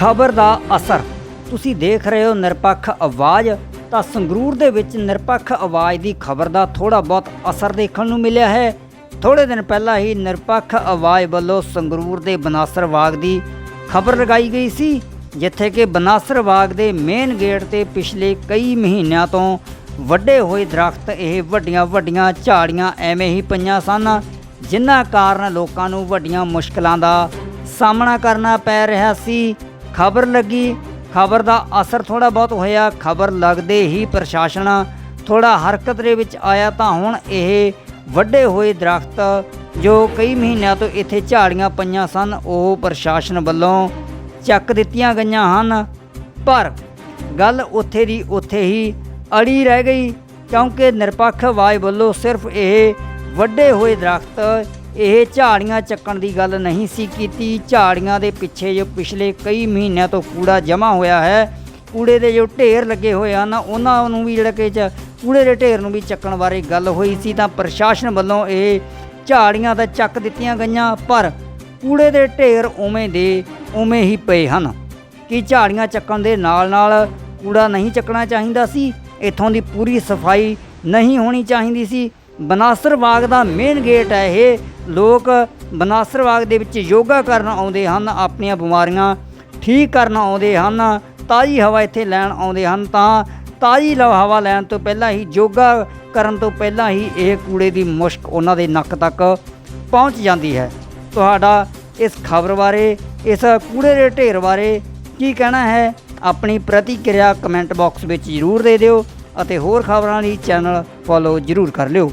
ਖਬਰ ਦਾ ਅਸਰ। ਤੁਸੀਂ ਦੇਖ ਰਹੇ ਹੋ ਨਿਰਪੱਖ ਆਵਾਜ਼। ਤਾਂ ਸੰਗਰੂਰ ਦੇ ਵਿੱਚ ਨਿਰਪੱਖ ਆਵਾਜ਼ ਦੀ ਖਬਰ ਦਾ ਥੋੜਾ ਬਹੁਤ ਅਸਰ ਦੇਖਣ ਨੂੰ ਮਿਲਿਆ ਹੈ। ਥੋੜੇ ਦਿਨ ਪਹਿਲਾਂ ਹੀ ਨਿਰਪੱਖ ਆਵਾਜ਼ ਵੱਲੋਂ ਸੰਗਰੂਰ ਦੇ ਬਨਾਸਰ ਬਾਗ ਦੀ ਖਬਰ ਲਗਾਈ ਗਈ ਸੀ, ਜਿੱਥੇ ਕਿ ਬਨਾਸਰ ਬਾਗ ਦੇ ਮੇਨ ਗੇਟ ਤੇ ਪਿਛਲੇ ਕਈ ਮਹੀਨਿਆਂ ਤੋਂ ਵੱਡੇ ਹੋਏ ਦਰਖਤ ਇਹ ਵੱਡੀਆਂ ਵੱਡੀਆਂ ਝਾੜੀਆਂ ਐਵੇਂ ਹੀ ਪਈਆਂ ਸਨ, ਜਿਨ੍ਹਾਂ ਕਾਰਨ ਲੋਕਾਂ ਨੂੰ ਵੱਡੀਆਂ ਮੁਸ਼ਕਲਾਂ ਦਾ ਸਾਹਮਣਾ ਕਰਨਾ ਪੈ ਰਿਹਾ ਸੀ। ਖਬਰ ਲੱਗੀ। ਖਬਰ ਦਾ ਅਸਰ ਥੋੜਾ ਬਹੁਤ ਹੋਇਆ। ਖਬਰ ਲੱਗਦੇ ਹੀ ਪ੍ਰਸ਼ਾਸਨ ਥੋੜਾ ਹਰਕਤ ਦੇ ਵਿੱਚ ਆਇਆ ਤਾਂ ਹੁਣ ਇਹ ਵੱਡੇ ਹੋਏ ਦਰਖਤ ਜੋ ਕਈ ਮਹੀਨਿਆਂ ਤੋਂ ਇੱਥੇ ਝਾੜੀਆਂ ਪਈਆਂ ਸਨ, ਉਹ ਪ੍ਰਸ਼ਾਸਨ ਵੱਲੋਂ ਚੱਕ ਦਿੱਤੀਆਂ ਗਈਆਂ ਹਨ। ਪਰ ਗੱਲ ਉੱਥੇ ਦੀ ਉੱਥੇ ਹੀ ਅੜੀ ਰਹਿ ਗਈ, ਕਿਉਂਕਿ ਨਿਰਪੱਖ ਆਵਾਜ਼ ਵੱਲੋਂ ਸਿਰਫ ਇਹ ਵੱਡੇ ਹੋਏ ਦਰਖਤ ਇਹ ਝਾੜੀਆਂ ਚੱਕਣ ਦੀ ਗੱਲ ਨਹੀਂ ਸੀ ਕੀਤੀ। ਝਾੜੀਆਂ ਦੇ ਪਿੱਛੇ ਜੋ ਪਿਛਲੇ ਕਈ ਮਹੀਨਿਆਂ ਤੋਂ ਕੂੜਾ ਜਮ੍ਹਾਂ ਹੋਇਆ ਹੈ, ਕੂੜੇ ਦੇ ਜੋ ਢੇਰ ਲੱਗੇ ਹੋਏ ਹਨ, ਉਹਨਾਂ ਨੂੰ ਵੀ ਜਿਹੜਾ ਕਿ ਚ- ਕੂੜੇ ਦੇ ਢੇਰ ਨੂੰ ਵੀ ਚੱਕਣ ਬਾਰੇ ਗੱਲ ਹੋਈ ਸੀ ਤਾਂ ਪ੍ਰਸ਼ਾਸਨ ਵੱਲੋਂ ਇਹ ਝਾੜੀਆਂ ਤਾਂ ਚੱਕ ਦਿੱਤੀਆਂ ਗਈਆਂ, ਪਰ ਕੂੜੇ ਦੇ ਢੇਰ ਉਵੇਂ ਦੇ ਉਵੇਂ ਹੀ ਪਏ ਹਨ। ਕਿ ਝਾੜੀਆਂ ਚੱਕਣ ਦੇ ਨਾਲ ਨਾਲ ਕੂੜਾ ਨਹੀਂ ਚੱਕਣਾ ਚਾਹੀਦਾ ਸੀ? ਇੱਥੋਂ ਦੀ ਪੂਰੀ ਸਫ਼ਾਈ ਨਹੀਂ ਹੋਣੀ ਚਾਹੀਦੀ ਸੀ। ਬਨਾਸਰ ਬਾਗ ਦਾ ਮੇਨ ਗੇਟ ਹੈ ਇਹ। ਲੋਕ ਬਨਾਸਰ ਬਾਗ ਦੇ ਵਿੱਚ ਯੋਗਾ ਕਰਨ ਆਉਂਦੇ ਹਨ, ਆਪਣੀਆਂ ਬਿਮਾਰੀਆਂ ਠੀਕ ਕਰਨ ਆਉਂਦੇ ਹਨ, ਤਾਜ਼ੀ ਹਵਾ ਇੱਥੇ ਲੈਣ ਆਉਂਦੇ ਹਨ, ਤਾਂ ਤਾਜ਼ੀ ਲ- ਹਵਾ ਲੈਣ ਤੋਂ ਪਹਿਲਾਂ ਹੀ ਯੋਗਾ ਕਰਨ ਤੋਂ ਪਹਿਲਾਂ ਹੀ ਇਹ ਕੂੜੇ ਦੀ ਮੁਸ਼ਕ ਉਹਨਾਂ ਦੇ ਨੱਕ ਤੱਕ ਪਹੁੰਚ ਜਾਂਦੀ ਹੈ। ਤੁਹਾਡਾ ਇਸ ਖਬਰ ਬਾਰੇ, ਇਸ ਕੂੜੇ ਦੇ ਢੇਰ ਬਾਰੇ ਕੀ ਕਹਿਣਾ ਹੈ, ਆਪਣੀ ਪ੍ਰਤੀਕਿਰਿਆ ਕਮੈਂਟ ਬਾਕਸ ਵਿੱਚ ਜ਼ਰੂਰ ਦੇ ਦਿਓ ਅਤੇ ਹੋਰ ਖਬਰਾਂ ਲਈ ਚੈਨਲ ਫੋਲੋ ਜ਼ਰੂਰ ਕਰ ਲਿਓ।